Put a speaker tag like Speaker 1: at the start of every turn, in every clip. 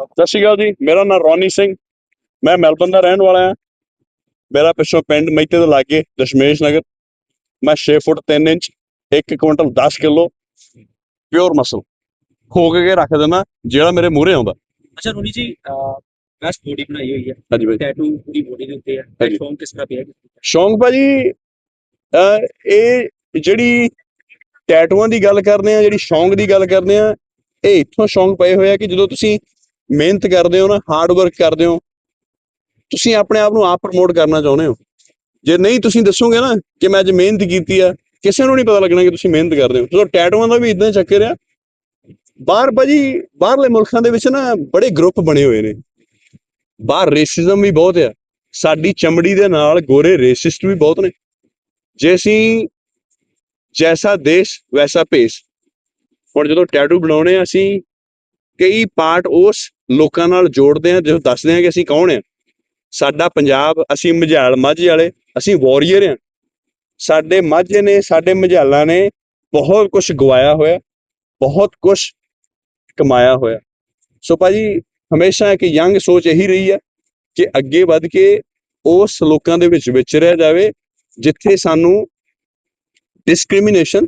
Speaker 1: ਸਤਿ ਸ਼੍ਰੀ ਅਕਾਲ ਜੀ ਮੇਰਾ ਨਾਮ ਰੌਨੀ ਸਿੰਘ ਮੈਂ ਮੈਲਬਨ ਦਾ ਰਹਿਣ ਵਾਲਾ ਹਾਂ। ਮੇਰਾ ਪਿੱਛੋਂ ਪਿੰਡ ਮੈਤੇ ਦੇ ਲਾਗੇ ਦਸ਼ਮੇਸ਼ ਨਗਰ ਮੈਂ 6 foot 3 inch 1 quintal 10 kilo pure muscle ਖੋਕ ਕੇ ਰੱਖ ਦਿੰਦਾ ਜਿਹੜਾ ਮੇਰੇ ਮੂਹਰੇ ਆਉਂਦਾ।
Speaker 2: ਅੱਛਾ ਰੋਨੀ ਜੀ ਮੈਂ ਬੋਡੀ ਬਣਾਈ ਹੋਈ ਹੈ।
Speaker 1: ਹਾਂਜੀ
Speaker 2: ਟੈਟੂ ਪੂਰੀ ਬੋਡੀ ਦੇ ਉੱਤੇ ਹੈ। ਸ਼ੌਂਕ ਕਿਸ ਤਰ੍ਹਾਂ ਪਿਆ
Speaker 1: ਸ਼ੌਂਕ ਭਾਜੀ ਇਹ ਜਿਹੜੀ ਟੈਟੂਆਂ ਦੀ ਗੱਲ ਕਰਦੇ ਆ ਜਿਹੜੀ ਸ਼ੌਂਕ ਦੀ ਗੱਲ ਕਰਦੇ ਆ ਇਹ ਇੱਥੋਂ ਸ਼ੌਂਕ ਪਏ ਹੋਏ ਆ ਕਿ ਜਦੋਂ ਤੁਸੀਂ ਮਿਹਨਤ ਕਰਦੇ ਹੋ ਨਾ ਹਾਰਡ ਵਰਕ ਕਰਦੇ ਹੋ, ਤੁਸੀਂ ਆਪਣੇ ਆਪ ਨੂੰ ਆਪ ਪ੍ਰਮੋਟ ਕਰਨਾ ਚਾਹੁੰਦੇ ਹੋ। ਜੇ ਨਹੀਂ ਤੁਸੀਂ ਦੱਸੋਗੇ ਨਾ ਕਿ ਮੈਂ ਅੱਜ ਮਿਹਨਤ ਕੀਤੀ ਆ, ਕਿਸੇ ਨੂੰ ਨਹੀਂ ਪਤਾ ਲੱਗਣਾ ਕਿ ਤੁਸੀਂ ਮਿਹਨਤ ਕਰਦੇ ਹੋ। ਸੋ ਟੈਟੂਆਂ ਦਾ ਵੀ ਇਦਾਂ ਚੱਕਰ ਆ ਬਾਹਰ ਭਾਜੀ, ਬਾਹਰਲੇ ਮੁਲਕਾਂ ਦੇ ਵਿੱਚ ਨਾ ਬੜੇ ਗਰੁੱਪ ਬਣੇ ਹੋਏ ਨੇ। ਬਾਹਰ ਰੇਸਿਜ਼ਮ ਵੀ ਬਹੁਤ ਆ, ਸਾਡੀ ਚਮੜੀ ਦੇ ਨਾਲ ਗੋਰੇ ਰੇਸਿਸਟ ਵੀ ਬਹੁਤ ਨੇ। ਜੇ ਅਸੀਂ ਜੈਸਾ ਦੇਸ਼, ਵੈਸਾ ਭੇਸ। ਹੁਣ ਜਦੋਂ ਟੈਟੂ ਬਣਾਉਣੇ ਅਸੀਂ ਕਈ ਪਾਰਟ ਉਸ ਲੋਕਾਂ ਨਾਲ ਜੋੜਦੇ ਆ ਜਦੋਂ ਦੱਸਦੇ ਆ ਕਿ ਅਸੀਂ ਕੌਣ ਆ ਸਾਡਾ ਪੰਜਾਬ, ਅਸੀਂ ਮਝਾਲ ਮਾਝੇ ਵਾਲੇ, ਅਸੀਂ ਵਾਰੀਅਰ ਆ ਸਾਡੇ ਮਾਝੇ ਨੇ, ਸਾਡੇ ਮਝਾਲਾਂ ਨੇ ਬਹੁਤ ਕੁਝ ਗਵਾਇਆ ਹੋਇਆ, ਬਹੁਤ ਕੁਝ ਕਮਾਇਆ ਹੋਇਆ। ਸੋ ਭਾਜੀ, ਹਮੇਸ਼ਾ ਇੱਕ ਯੰਗ ਸੋਚ ਇਹੀ ਰਹੀ ਹੈ ਕਿ ਅੱਗੇ ਵੱਧ ਕੇ ਉਸ ਲੋਕਾਂ ਦੇ ਵਿੱਚ ਵਿਚਰਿਆ ਜਾਵੇ, ਜਿੱਥੇ ਸਾਨੂੰ ਡਿਸਕ੍ਰਿਮੀਨੇਸ਼ਨ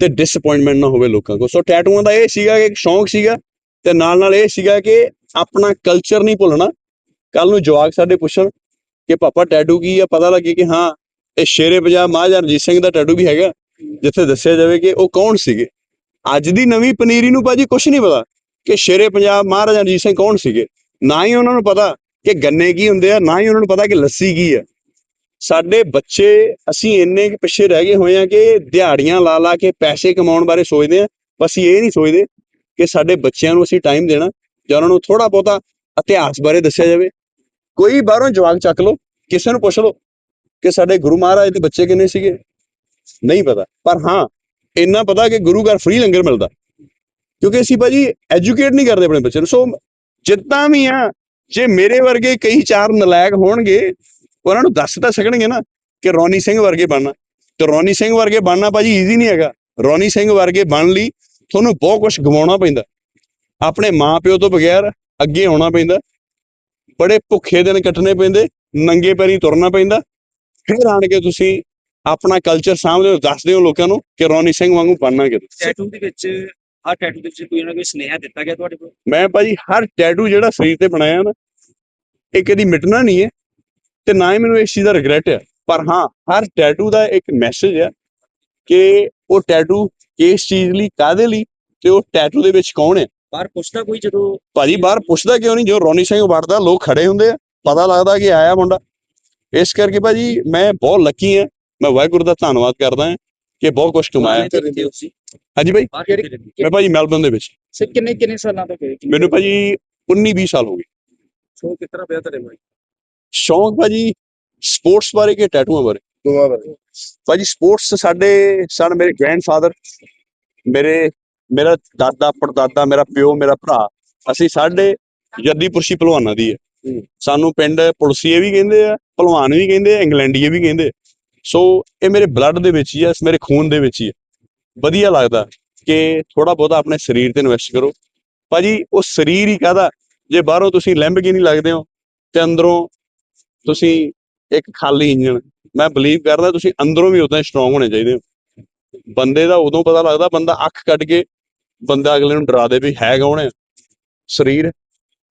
Speaker 1: ਤੇ ਡਿਸਪਾਇੰਟਮੈਂਟ ਨਾ ਹੋਵੇ ਲੋਕਾਂ ਕੋਲ। ਸੋ ਟੈਟੂਆਂ ਦਾ ਇਹ ਸੀਗਾ ਕਿ ਇੱਕ ਸ਼ੌਂਕ ਸੀਗਾ ਤੇ ਨਾਲ ਨਾਲ ਇਹ ਸੀਗਾ ਕਿ ਆਪਣਾ ਕਲਚਰ ਨਹੀਂ ਭੁੱਲਣਾ। ਕੱਲ ਨੂੰ ਜਵਾਕ ਸਾਡੇ ਪੁੱਛਣ ਕਿ ਪਾਪਾ ਟੈਟੂ ਕੀ ਆ, ਪਤਾ ਲੱਗੇ ਕਿ ਹਾਂ, ਇਹ ਸ਼ੇਰੇ ਪੰਜਾਬ ਮਹਾਰਾਜਾ ਰਣਜੀਤ ਸਿੰਘ ਦਾ ਟੈਟੂ ਵੀ ਹੈਗਾ, ਜਿੱਥੇ ਦੱਸਿਆ ਜਾਵੇ ਕਿ ਉਹ ਕੌਣ ਸੀਗੇ? ਅੱਜ ਦੀ ਨਵੀਂ ਪਨੀਰੀ ਨੂੰ ਭਾਜੀ ਕੁਝ ਨਹੀਂ ਪਤਾ ਕਿ ਸ਼ੇਰੇ ਪੰਜਾਬ ਮਹਾਰਾਜਾ ਰਣਜੀਤ ਸਿੰਘ ਕੌਣ ਸੀਗੇ। ਨਾ ਹੀ ਉਹਨਾਂ ਨੂੰ ਪਤਾ ਕਿ ਗੰਨੇ ਕੀ ਹੁੰਦੇ ਆ, ਨਾ ਹੀ ਉਹਨਾਂ ਨੂੰ ਪਤਾ ਕਿ ਲੱਸੀ ਕੀ ਆ। ਸਾਡੇ ਬੱਚੇ, ਅਸੀਂ ਇੰਨੇ ਪਿੱਛੇ ਰਹਿ ਗਏ ਹੋਏ ਆ ਕਿ ਦਿਹਾੜੀਆਂ ਲਾ ਲਾ ਕੇ ਪੈਸੇ ਕਮਾਉਣ ਬਾਰੇ ਸੋਚਦੇ ਆ ਬਸ ਅਸੀਂ ਇਹ ਨਹੀਂ ਸੋਚਦੇ ਕਿ ਸਾਡੇ ਬੱਚਿਆਂ ਨੂੰ ਅਸੀਂ ਟਾਈਮ ਦੇਣਾ ਜਾਂ ਉਹਨਾਂ ਨੂੰ ਥੋੜਾ ਬਹੁਤਾ ਇਤਿਹਾਸ ਬਾਰੇ ਦੱਸਿਆ ਜਾਵੇ। ਕੋਈ ਬਾਹਰੋਂ ਜਵਾਕ ਚੱਕ ਲਓ, ਕਿਸੇ ਨੂੰ ਪੁੱਛ ਲਓ ਕਿ ਸਾਡੇ ਗੁਰੂ ਮਹਾਰਾਜ ਦੇ ਬੱਚੇ ਕਿੰਨੇ ਸੀਗੇ? ਨਹੀਂ ਪਤਾ। ਪਰ ਹਾਂ, ਇੰਨਾ ਪਤਾ ਕਿ ਗੁਰੂ ਘਰ ਫ੍ਰੀ ਲੰਗਰ ਮਿਲਦਾ। ਕਿਉਂਕਿ ਅਸੀਂ ਭਾਜੀ ਐਜੂਕੇਟ ਨਹੀਂ ਕਰਦੇ ਆਪਣੇ ਬੱਚੇ ਨੂੰ। ਸੋ ਜਿੱਦਾਂ ਵੀ ਆ, ਜੇ ਮੇਰੇ ਵਰਗੇ ਕਈ ਚਾਰ ਨਲਾਇਕ ਹੋਣਗੇ, ਉਹਨਾਂ ਨੂੰ ਦੱਸ ਤਾਂ ਸਕਣਗੇ ਨਾ ਕਿ ਰੌਨੀ ਸਿੰਘ ਵਰਗੇ ਬਣਨਾ। ਤੇ ਰੌਨੀ ਸਿੰਘ ਵਰਗੇ ਬਣਨਾ ਭਾਜੀ ਈਜ਼ੀ ਨਹੀਂ ਹੈਗਾ। ਰੌਨੀ ਸਿੰਘ ਵਰਗੇ ਬਣ ਲਈ ਤੁਹਾਨੂੰ ਬਹੁਤ ਕੁਝ ਗਵਾਉਣਾ ਪੈਂਦਾ। ਆਪਣੇ ਮਾਪਿਓ ਤੋਂ ਬਗੈਰ ਅੱਗੇ ਆਉਣਾ ਪੈਂਦਾ। ਬੜੇ ਭੁੱਖੇ ਦਿਨ ਕੱਟਣੇ ਪੈਂਦੇ ਨੰਗੇ ਪੈਰੀ ਤੁਰਨਾ ਪੈਂਦਾ। ਫਿਰ ਆਣ ਕੇ ਤੁਸੀਂ ਆਪਣਾ ਕਲਚਰ ਸਾਹਮਣੇ ਦੱਸਦੇ ਹੋ ਲੋਕਾਂ ਨੂੰ ਕਿ ਰੌਨੀ ਸਿੰਘ ਵਾਂਗੂ ਬਣਨਾ ਕਿਤੇ
Speaker 2: ਟੈਟੂ ਦੇ ਵਿੱਚ ਹਰ ਟੈਟੂ ਦੇ ਵਿੱਚ ਕੋਈ ਨਾ ਕੋਈ ਸੁਨੇਹਾ ਦਿੱਤਾ ਗਿਆ ਤੁਹਾਡੇ ਕੋਲ?
Speaker 1: ਮੈਂ ਭਾਜੀ ਹਰ ਟੈਟੂ ਜਿਹੜਾ ਸਰੀਰ ਤੇ ਬਣਾਇਆ ਨਾ ਇਹ ਕਦੀ ਮਿਟਣਾ ਨਹੀਂ ਹੈ ਤੇ ਨਾ ਹੀ ਮੈਨੂੰ ਇਸ ਚੀਜ਼ ਦਾ ਰਿਗਰੈਟ ਹੈ ਪਰ ਹਾਂ ਹਰ ਟੈਟੂ ਦਾ ਇੱਕ ਮੈਸੇਜ ਹੈ ਕਿ ਉਹ ਟੈਟੂ ਕਿਸ ਚੀਜ਼ ਲਈ ਕਾਦੇ ਲਈ ਤੇ ਉਹ ਟੈਟੂ ਦੇ ਵਿੱਚ ਕੌਣ ਹੈ?
Speaker 2: ਬਾਹਰ ਪੁੱਛਦਾ ਕੋਈ ਜਦੋਂ
Speaker 1: ਭਾਜੀ ਬਾਹਰ ਪੁੱਛਦਾ ਕਿਉਂ ਨਹੀਂ? ਜੋ ਰੌਣੀ ਸਿੰਘ ਵੜਦਾ ਲੋਕ ਖੜੇ ਹੁੰਦੇ ਆ ਪਤਾ ਲੱਗਦਾ ਕਿ ਆਇਆ ਮੁੰਡਾ। ਇਸ ਕਰਕੇ ਭਾਜੀ ਮੈਂ ਬਹੁਤ ਲੱਕੀ ਹਾਂ ਮੈਂ ਵਾਹਿਗੁਰੂ ਦਾ ਧੰਨਵਾਦ ਕਰਦਾ ਹਾਂ ਕਿ ਬਹੁਤ ਕੁਝ ਕਮਾਇਆ। ਹਾਂਜੀ ਭਾਈ ਮੈਂ ਭਾਜੀ ਮੈਲਬਨ ਦੇ ਵਿੱਚ।
Speaker 2: ਸੇ ਕਿੰਨੇ ਕਿੰਨੇ ਸਾਲਾਂ ਤੋਂ ਗਏ
Speaker 1: ਮੈਨੂੰ ਭਾਜੀ 19 20 ਸਾਲ ਹੋ ਗਏ।
Speaker 2: ਸ਼ੌਂਕ ਤਰ੍ਹਾਂ ਪਿਆ ਤੁਹਾਡੇ ਕੋਲ
Speaker 1: ਸ਼ੌਂਕ ਭਾਜੀ ਸਪੋਰਟਸ ਬਾਰੇ ਕਿ ਟੈਟੂਆਂ ਬਾਰੇ?
Speaker 3: ਦੋਵਾਂ ਬਾਰੇ
Speaker 1: ਭਾਜੀ ਸਪੋਰਟਸ ਸਾਡੇ ਸਨ ਮੇਰੇ ਗ੍ਰੈਂਡਫਾਦਰ ਮੇਰੇ ਮੇਰਾ ਦਾਦਾ ਪੜਦਾਦਾ ਮੇਰਾ ਪਿਓ ਮੇਰਾ ਭਰਾ ਅਸੀਂ ਸਾਡੇ ਜੱਦੀ ਪੁਰਸ਼ੀ ਪਹਿਲਵਾਨਾਂ ਦੀ ਹੈ। ਸਾਨੂੰ ਪਿੰਡ ਪੁਲਸੀਏ ਵੀ ਕਹਿੰਦੇ ਆ ਪਹਿਲਵਾਨ ਵੀ ਕਹਿੰਦੇ ਆ ਇੰਗਲੈਂਡੀਏ ਵੀ ਕਹਿੰਦੇ। ਸੋ ਇਹ ਮੇਰੇ ਬਲੱਡ ਦੇ ਵਿੱਚ ਹੀ ਆ ਮੇਰੇ ਖੂਨ ਦੇ ਵਿੱਚ ਹੀ ਹੈ ਵਧੀਆ ਲੱਗਦਾ ਕਿ ਥੋੜਾ ਬਹੁਤਾ ਆਪਣੇ ਸਰੀਰ ਤੇ ਇਨਵੈਸਟ ਕਰੋ। ਭਾਜੀ ਉਹ ਸਰੀਰ ਹੀ ਕਾਹਦਾ? ਜੇ ਬਾਹਰੋਂ ਤੁਸੀਂ ਲੈਂਬਗਿਨੀ ਲੱਗਦੇ ਹੋ ਤੇ ਅੰਦਰੋਂ ਤੁਸੀਂ ਇੱਕ ਖਾਲੀ ਇੰਜਣ ਮੈਂ ਬਲੀਵ ਕਰਦਾ ਤੁਸੀਂ ਅੰਦਰੋਂ ਵੀ ਉਦਾਂ ਸਟਰੋਂਗ ਹੋਣੇ ਚਾਹੀਦੇ ਹੋ। ਬੰਦੇ ਦਾ ਉਦੋਂ ਪਤਾ ਲੱਗਦਾ, ਬੰਦਾ ਅੱਖ ਕੱਢ ਕੇ ਬੰਦਾ ਅਗਲੇ ਨੂੰ ਡਰਾ ਦੇ ਵੀ ਹੈ ਕੌਣ ਹੈ? ਸਰੀਰ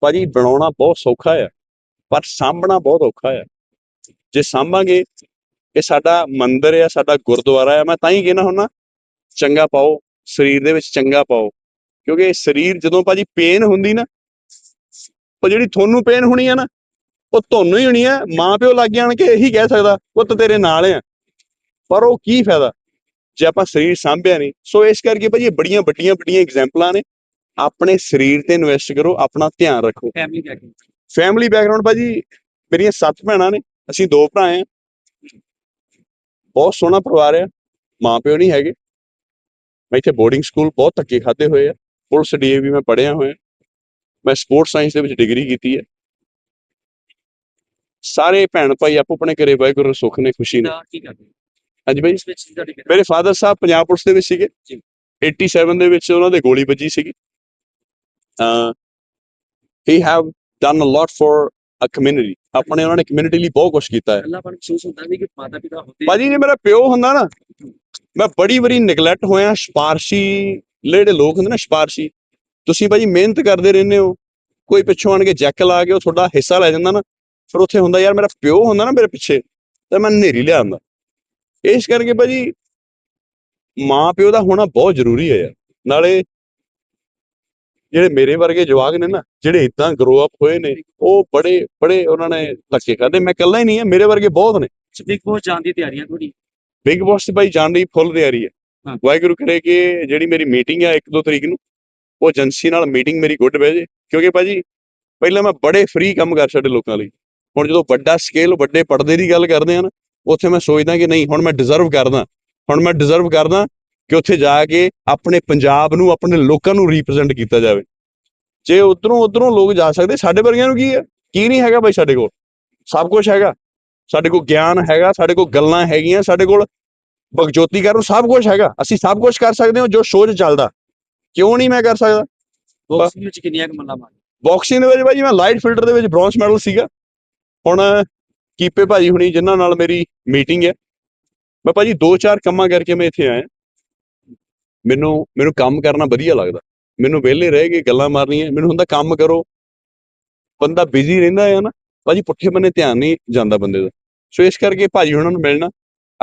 Speaker 1: ਭਾਜੀ ਬਣਾਉਣਾ ਬਹੁਤ ਸੌਖਾ ਆ, ਪਰ ਸਾਂਭਣਾ ਬਹੁਤ ਔਖਾ ਆ। ਜੇ ਸਾਂਭਾਂਗੇ, ਇਹ ਸਾਡਾ ਮੰਦਿਰ ਆ, ਸਾਡਾ ਗੁਰਦੁਆਰਾ ਆ, ਮੈਂ ਤਾਂ ਹੀ ਕਹਿਣਾ ਹੁੰਦਾ, ਚੰਗਾ ਪਾਓ, ਸਰੀਰ ਦੇ ਵਿੱਚ ਚੰਗਾ ਪਾਓ। ਕਿਉਂਕਿ ਸਰੀਰ ਜਦੋਂ ਭਾਜੀ ਪੇਨ ਹੁੰਦੀ ਨਾ, ਉਹ ਜਿਹੜੀ ਤੁਹਾਨੂੰ ਪੇਨ ਹੋਣੀ ਹੈ ਨਾ ਉਹ ਤੁਹਾਨੂੰ ਹੀ ਹੋਣੀ ਹੈ ਮਾਂ ਪਿਓ ਲੱਗ ਜਾਣ ਕੇ ਇਹੀ ਕਹਿ ਸਕਦਾ ਪੁੱਤ ਤੇਰੇ ਨਾਲ ਆ। ਪਰ ਉਹ ਕੀ ਫਾਇਦਾ? ਜੇ ਆਪਾਂ ਸਰੀਰ ਸਾਂਭਿਆ ਨਹੀਂ ਸੋ ਇਸ ਕਰਕੇ ਭਾਜੀ ਬੜੀਆਂ ਵੱਡੀਆਂ ਵੱਡੀਆਂ ਐਗਜ਼ਾਮਪਲਾਂ ਨੇ। ਆਪਣੇ ਸਰੀਰ ਤੇ ਇਨਵੈਸਟ ਕਰੋ ਆਪਣਾ ਧਿਆਨ ਰੱਖੋ।
Speaker 2: ਫੈਮਿਲੀ ਬੈਕਗ੍ਰਾਉਂਡ
Speaker 1: ਫੈਮਿਲੀ ਬੈਕਗ੍ਰਾਉਂਡ ਭਾਜੀ ਮੇਰੀਆਂ ਸੱਤ ਭੈਣਾਂ ਨੇ ਅਸੀਂ ਦੋ ਭਰਾ ਆ। ਬਹੁਤ ਸੋਹਣਾ ਪਰਿਵਾਰ ਆ ਮਾਂ ਪਿਓ ਨਹੀਂ ਹੈਗੇ। ਮੈਂ ਇੱਥੇ ਬੋਰਡਿੰਗ ਸਕੂਲ ਬਹੁਤ ਧੱਕੇ ਖਾਦੇ ਹੋਏ ਆ। ਪੁਲਿਸ ਡੀਏਵੀ ਮੈਂ ਪੜ੍ਹਿਆ ਹੋਇਆ। ਮੈਂ ਸਪੋਰਟਸ ਸਾਇੰਸ ਦੇ ਵਿੱਚ ਡਿਗਰੀ ਕੀਤੀ ਹੈ ਸਾਰੇ ਭੈਣ ਭਾਈ ਆਪੋ ਆਪਣੇ ਘਰੇ ਵਾਹਿਗੁਰੂ ਸੁੱਖ ਨੇ ਖੁਸ਼ੀ ਨੇ।
Speaker 2: ਕੀ ਕਰਦੇ
Speaker 1: ਹਾਂਜੀ
Speaker 2: ਤੁਹਾਡੀ
Speaker 1: ਮੇਰੇ ਫਾਦਰ ਸਾਹਿਬ ਪੰਜਾਬ ਪੁਲਿਸ ਦੇ ਵਿੱਚ ਸੀਗੇ।
Speaker 2: ਜੀ।
Speaker 1: 87 ਦੇ ਵਿੱਚ ਉਹਨਾਂ ਦੇ ਗੋਲੀ ਵੱਜੀ ਸੀਗੀ। A he have done a lot for a community ਆਪਣੇ ਉਹਨਾਂ ਨੇ ਕਮਿਊਨਿਟੀ ਲਈ ਬਹੁਤ ਕੁਝ ਕੀਤਾ ਹੈ।
Speaker 2: ਪਹਿਲਾਂ ਪਰ ਮਹਿਸੂਸ ਹੁੰਦਾ ਸੀ ਕਿ ਮਾਤਾ ਪਿਤਾ ਹੁੰਦੇ
Speaker 1: ਭਾਜੀ ਜੇ ਮੇਰਾ ਪਿਓ ਹੁੰਦਾ ਨਾ ਮੈਂ ਬੜੀ ਵਾਰੀ ਨੈਗਲੈਕਟ ਹੋਇਆ ਸਪਾਰਸ਼ੀ ਜਿਹੜੇ ਲੋਕ ਹੁੰਦੇ ਨਾ ਸਪਾਰਸ਼ੀ ਤੁਸੀਂ ਭਾਜੀ ਮਿਹਨਤ ਕਰਦੇ ਰਹਿੰਦੇ ਹੋ। ਕੋਈ ਪਿੱਛੋਂ ਆਣ ਕੇ ਜੈਕ ਲਾ ਕੇ ਉਹ ਤੁਹਾਡਾ ਹਿੱਸਾ ਲੈ ਜਾਂਦਾ ਨਾ। ਫਿਰ ਉੱਥੇ ਹੁੰਦਾ ਯਾਰ ਮੇਰਾ ਪਿਓ ਹੁੰਦਾ ਨਾ ਮੇਰੇ ਪਿੱਛੇ ਤਾਂ ਮੈਂ ਨੇਰੀ ਲਿਆਉਂਦਾ। ਇਸ ਕਰਕੇ ਭਾਜੀ ਮਾਂ ਪਿਓ ਦਾ ਹੋਣਾ ਬਹੁਤ ਜ਼ਰੂਰੀ ਹੈ ਯਾਰ। ਨਾਲੇ ਜਿਹੜੇ ਮੇਰੇ ਵਰਗੇ ਜਵਾਕ ਨੇ ਨਾ ਜਿਹੜੇ ਇਦਾਂ ਗਰੋ ਅਪ ਹੋਏ ਨੇ ਉਹ ਬੜੇ ਬੜੇ ਉਹਨਾਂ ਨੇ ਧੱਕੇ ਖਾਦੇ ਮੈਂ ਇਕੱਲਾ ਹੀ ਨਹੀਂ ਆ ਮੇਰੇ ਵਰਗੇ ਬਹੁਤ ਨੇ।
Speaker 2: ਬਿਗ ਬੋਸ ਜਾਣ ਦੀ ਤਿਆਰੀਆਂ ਤੁਹਾਡੀ?
Speaker 1: ਬਿਗ ਬੌਸ ਤੇ ਭਾਈ ਜਾਣ ਦੀ ਫੁੱਲ ਤਿਆਰੀ ਹੈ।
Speaker 2: ਹਾਂ।
Speaker 1: ਵਾਹਿਗੁਰੂ ਕਰੇ ਕਿ ਜਿਹੜੀ ਮੇਰੀ ਮੀਟਿੰਗ ਹੈ 1-2 ਤਰੀਕ ਨੂੰ ਉਹ ਏਜੰਸੀ ਨਾਲ ਮੀਟਿੰਗ ਮੇਰੀ ਗੁੱਡ ਬਹਿ ਜੇ। ਕਿਉਂਕਿ ਭਾਜੀ ਪਹਿਲਾਂ ਮੈਂ ਬੜੇ ਫ੍ਰੀ ਕੰਮ ਕਰ ਛੱਡੇ ਲੋਕਾਂ ਲਈ। ਹੁਣ ਜਦੋਂ ਵੱਡਾ ਸਕੇਲ ਵੱਡੇ ਪਰਦੇ ਦੀ ਗੱਲ ਕਰਦੇ ਆ ਨਾ ਉੱਥੇ ਮੈਂ ਸੋਚਦਾ ਕਿ ਨਹੀਂ ਹੁਣ ਮੈਂ ਡਿਜ਼ਰਵ ਕਰਦਾ ਹੁਣ ਮੈਂ ਡਿਜ਼ਰਵ ਕਰਦਾ ਕਿ ਉੱਥੇ ਜਾ ਕੇ ਆਪਣੇ ਪੰਜਾਬ ਨੂੰ ਆਪਣੇ ਲੋਕਾਂ ਨੂੰ ਰਿਪਰੈਜ਼ੈਂਟ ਕੀਤਾ ਜਾਵੇ। ਜੇ ਉਧਰੋਂ ਉਧਰੋਂ ਲੋਕ ਜਾ ਸਕਦੇ ਸਾਡੇ ਵਰਗਿਆਂ ਨੂੰ ਕੀ ਹੈ? ਕੀ ਨਹੀਂ ਹੈਗਾ ਭਾਈ ਸਾਡੇ ਕੋਲ? ਸਭ ਕੁਝ ਹੈਗਾ। ਸਾਡੇ ਕੋਲ ਗਿਆਨ ਹੈਗਾ ਸਾਡੇ ਕੋਲ ਗੱਲਾਂ ਹੈਗੀਆਂ ਸਾਡੇ ਕੋਲ ਬਗਜੋਤੀ ਕਰਨ ਨੂੰ ਸਭ ਕੁਝ ਹੈਗਾ। ਅਸੀਂ ਸਭ ਕੁਝ ਕਰ ਸਕਦੇ ਹਾਂ ਜੋ ਸੋਚ ਚੱਲਦਾ। ਕਿਉਂ ਨਹੀਂ ਮੈਂ ਕਰ ਸਕਦਾ?
Speaker 2: ਬਾਕਸਿੰਗ ਵਿੱਚ ਕਿੰਨੀਆਂ ਕੁ ਮੱਲਾਂ ਮਾਰ
Speaker 1: ਬਾਕਸਿੰਗ ਦੇ ਵਿੱਚ ਭਾਜੀ ਮੈਂ ਲਾਈਟ ਫਿਲਟਰ ਦੇ ਵਿੱਚ ਬ੍ਰੌਂਜ਼ ਮੈਡਲ ਸੀਗਾ। ਹੁਣ ਕੀਪੇ ਭਾਜੀ ਹੁਣੀ ਜਿਨ੍ਹਾਂ ਨਾਲ ਮੇਰੀ ਮੀਟਿੰਗ ਹੈ, ਮੈਂ ਭਾਜੀ ਦੋ ਚਾਰ ਕੰਮਾਂ ਕਰਕੇ ਮੈਂ ਇੱਥੇ ਆਇਆ। ਮੈਨੂੰ ਮੈਨੂੰ ਕੰਮ ਕਰਨਾ ਵਧੀਆ ਲੱਗਦਾ। ਮੈਨੂੰ ਵਿਹਲੇ ਰਹਿ ਕੇ ਗੱਲਾਂ ਮਾਰਨੀਆਂ, ਮੈਨੂੰ ਹੁੰਦਾ ਕੰਮ ਕਰੋ। ਬੰਦਾ ਬਿਜ਼ੀ ਰਹਿੰਦਾ ਹੈ ਨਾ, ਭਾਜੀ ਪੁੱਠੇ ਬੰਨੇ ਧਿਆਨ ਨਹੀਂ ਜਾਂਦਾ ਬੰਦੇ ਦਾ। ਸੋ ਇਸ ਕਰਕੇ ਭਾਜੀ ਉਹਨਾਂ ਨੂੰ ਮਿਲਣਾ,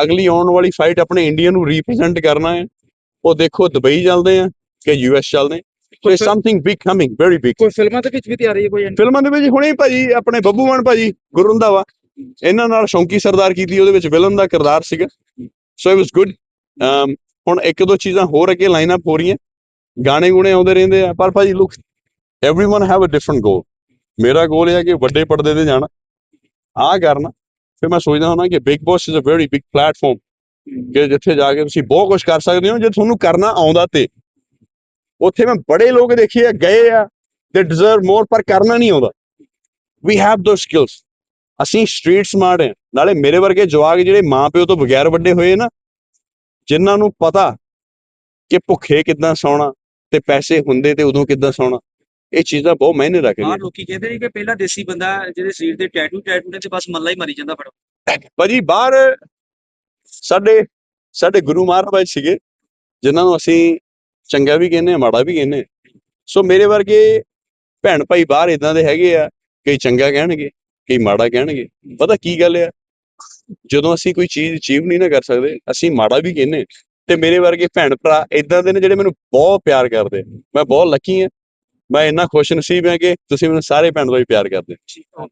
Speaker 1: ਅਗਲੀ ਆਉਣ ਵਾਲੀ ਫਾਈਟ ਆਪਣੇ ਇੰਡੀਆ ਨੂੰ ਰਿਪਰੈਜ਼ੈਂਟ ਕਰਨਾ ਹੈ। ਉਹ ਦੇਖੋ ਦੁਬਈ ਚੱਲਦੇ ਆ ਕਿ ਯੂਐਸ ਚੱਲਦੇ ਆ so something big coming very big
Speaker 2: ਕੋਈ ਫਿਲਮਾਂ ਦੇ ਵਿੱਚ ਵੀ ਤਿਆਰੀ ਹੈ ਕੋਈ
Speaker 1: ਫਿਲਮਾਂ ਦੇ ਵਿੱਚ ਹੁਣੇ ਹੀ ਭਾਜੀ ਆਪਣੇ ਬੱਬੂ ਮਾਨ ਭਾਜੀ ਗੁਰੂ ਰੰਧਾਵਾ ਇਹਨਾਂ ਨਾਲ ਸ਼ੌਂਕੀ ਸਰਦਾਰ ਕੀਤੀ ਉਹਦੇ ਵਿੱਚ ਵਿਲਨ ਦਾ ਕਿਰਦਾਰ ਸੀਗਾ ਸੋ ਇਟ ਵਾਸ ਗੁੱਡ ਹੁਣ ਇੱਕ ਦੋ ਚੀਜ਼ਾਂ ਹੋਰ ਅੱਗੇ ਲਾਈਨ ਅਪ ਹੋ ਰਹੀਆਂ ਗਾਣੇ ਗੁਣੇ ਆਉਂਦੇ ਰਹਿੰਦੇ ਆ ਪਰ ਭਾਜੀ look everyone have a different goal ਮੇਰਾ ਗੋਲ ਇਹ ਹੈ ਕਿ ਵੱਡੇ ਪਰਦੇ ਤੇ ਜਾਣਾ ਆ ਕਰਨਾ ਫਿਰ ਮੈਂ ਸੋਚਦਾ ਹਾਂ ਕਿ Bigg Boss is a very big platform ਕਿ ਜਿੱਥੇ ਜਾ ਕੇ ਤੁਸੀਂ ਬਹੁਤ ਕੁਝ ਕਰ ਸਕਦੇ ਹੋ ਜੇ ਤੁਹਾਨੂੰ ਕਰਨਾ ਆਉਂਦਾ ਤੇ ਉੱਥੇ ਮੈਂ ਬੜੇ ਲੋਕ ਦੇਖੇ ਆ ਗਏ ਆ ਦੇ ਡਿਜ਼ਰਵ ਮੋਰ ਪਰ ਕਰਨਾ ਨਹੀਂ ਆਉਂਦਾ। ਵੀ ਹੈਵ ਦੋਸ ਸਕਿਲਸ ਅਸੀਂ ਸਟਰੀਟ ਸਮਾਰਟ ਹਾਂ ਨਾਲੇ ਮੇਰੇ ਵਰਗੇ ਜਵਾਕ ਜਿਹੜੇ ਮਾਂ ਪਿਓ ਤੋਂ ਬਗੈਰ ਵੱਡੇ ਹੋਏ ਨਾ ਜਿਨ੍ਹਾਂ ਨੂੰ ਪਤਾ ਕਿ ਭੁੱਖੇ ਕਿੱਦਾਂ ਸੌਣਾ ਤੇ ਪੈਸੇ ਹੁੰਦੇ ਤੇ ਉਦੋਂ ਕਿੱਦਾਂ ਸੌਣਾ ਇਹ ਚੀਜ਼ਾਂ ਬਹੁਤ ਮਾਇਨੇ ਰੱਖਦੀਆਂ
Speaker 2: ਬਾਹਰ ਲੋਕੀ ਕਹਿੰਦੇ ਨੇ ਕਿ ਪਹਿਲਾਂ ਦੇਸੀ ਬੰਦਾ ਜਿਹਦੇ ਸਰੀਰ ਤੇ ਟੈਟੂ ਟੈਟੂ ਨੇ ਤੇ ਬਸ ਮੱਲਾ ਹੀ ਮਰੀ ਜਾਂਦਾ ਫੜੋ।
Speaker 1: ਭਾਜੀ ਬਾਹਰ ਸਾਡੇ ਸਾਡੇ ਗੁਰੂ ਮਹਾਰਾਜ ਸੀਗੇ ਜਿਨ੍ਹਾਂ ਨੂੰ ਅਸੀਂ ਚੰਗਾ ਵੀ ਕਹਿੰਦੇ ਆ, ਮਾੜਾ ਵੀ ਕਹਿੰਦੇ ਆ। ਸੋ ਮੇਰੇ ਵਰਗੇ ਭੈਣ ਭਾਈ ਬਾਹਰ ਇਦਾਂ ਦੇ ਹੈਗੇ ਆ, ਕਈ ਚੰਗਾ ਕਹਿਣਗੇ, ਕਈ ਮਾੜਾ ਕਹਿਣਗੇ। ਪਤਾ ਕੀ ਗੱਲ ਆ? ਜਦੋਂ ਅਸੀਂ ਕੋਈ ਚੀਜ਼ ਅਚੀਵ ਨਹੀਂ ਨਾ ਕਰ ਸਕਦੇ, ਅਸੀਂ ਮਾੜਾ ਵੀ ਕਹਿੰਦੇ ਤੇ ਮੇਰੇ ਵਰਗੇ ਭੈਣ ਭਰਾ ਇਦਾਂ ਦੇ ਨੇ ਜਿਹੜੇ ਮੈਨੂੰ ਬਹੁਤ ਪਿਆਰ ਕਰਦੇ ਆ। ਮੈਂ ਬਹੁਤ ਲੱਕੀ ਆ। ਮੈਂ ਇੰਨਾ ਖੁਸ਼ ਨਸੀਬ ਹਾਂ ਕਿ ਤੁਸੀਂ ਮੈਨੂੰ ਸਾਰੇ ਭੈਣ ਭਾਈ ਪਿਆਰ ਕਰਦੇ
Speaker 2: ਠੀਕ